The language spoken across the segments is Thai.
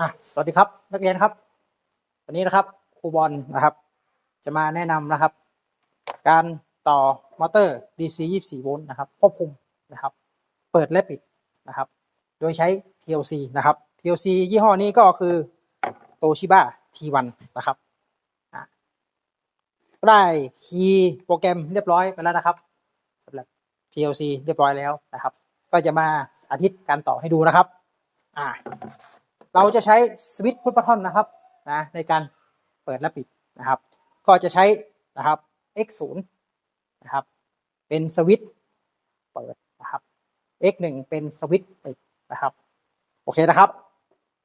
อะสวัสดีครับนักเรียนครับ วันนี้นะครับครูบอลนะครับ จะมาแนะนำนะครับ การต่อมอเตอร์ DC 24 โวลต์นะครับควบคุมนะครับ เปิดและปิดนะครับ โดยใช้ PLC นะครับ PLC ยี่ห้อนี้ก็คือ Toshiba T1 นะครับอะได้คีย์โปรแกรมเรียบร้อยไปแล้วนะครับสำหรับ PLC เรียบร้อยแล้วนะครับ ก็จะมาสาธิตการต่อให้ดูนะครับ อ่า เราจะใช้สวิตช์พุทบัตทอนนะครับนะในการเปิดและปิดนะครับ ก็จะใช้นะครับ x 0นะครับ เป็นสวิตช์เปิดนะครับ x 1เป็นสวิตช์ปิดนะครับ โอเคนะครับ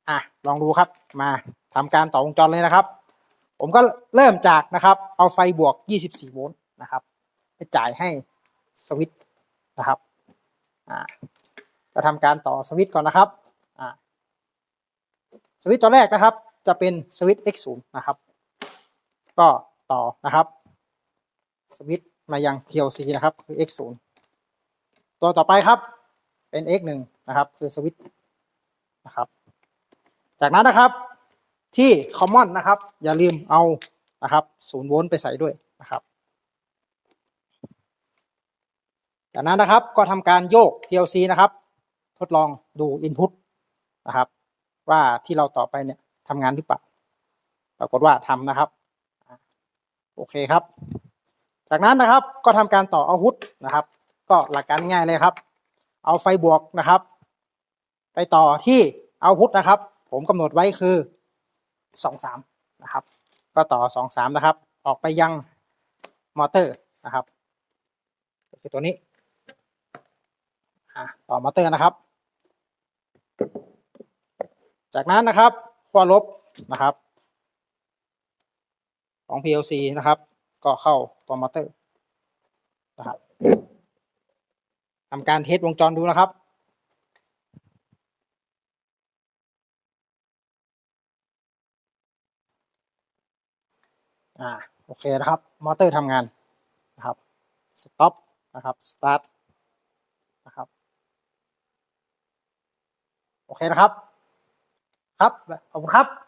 อะลองดูครับมาทำการต่อวงจรเลยนะครับ ผมก็เริ่มจากนะครับเอาไฟบวก 24 โวลต์นะครับ ไปจ่ายให้สวิตช์นะครับอ่าก็ทำการต่อสวิตช์ก่อนนะครับอ่า สวิตช์ตัวแรกนะครับ จะเป็นสวิตช์ x 0 นะครับ ก็ต่อนะครับสวิตช์มายัง PLC นะครับคือ x 0 ตัวต่อไปครับเป็น x 1 นะครับ คือสวิตช์นะครับ จากนั้นนะครับที่ common นะครับ อย่าลืมเอานะครับ0โวลต์ไปใส่ด้วยนะครับ จากนั้นนะครับก็ทำการโยก PLC นะครับ ทดลองดู input นะครับ ว่าที่เราต่อไปเนี่ยทำงานหรือเปล่าปรากฏว่าทำนะครับ โอเคครับ จากนั้นนะครับก็ทำการต่ออาพุทนะครับ ก็หลักการง่ายเลยครับ เอาไฟบวกนะครับ ไปต่อที่อาพุทนะครับ ผมกำหนดไว้คือสองสามนะครับ ก็ต่อสองสามนะครับ ออกไปยังมอเตอร์นะครับคือตัวนี้ต่อมอเตอร์นะครับ จากนั้นนะครับขั้วลบนะครับ ของ PLC นะครับ ก็เข้าตัวมอเตอร์นะครับทำการเทสวงจรดูนะครับอ่าโอเคนะครับ มอเตอร์ทำงานนะครับสต็อปนะครับสตาร์ทนะครับ โอเคนะครับ ครับขอบคุณครับ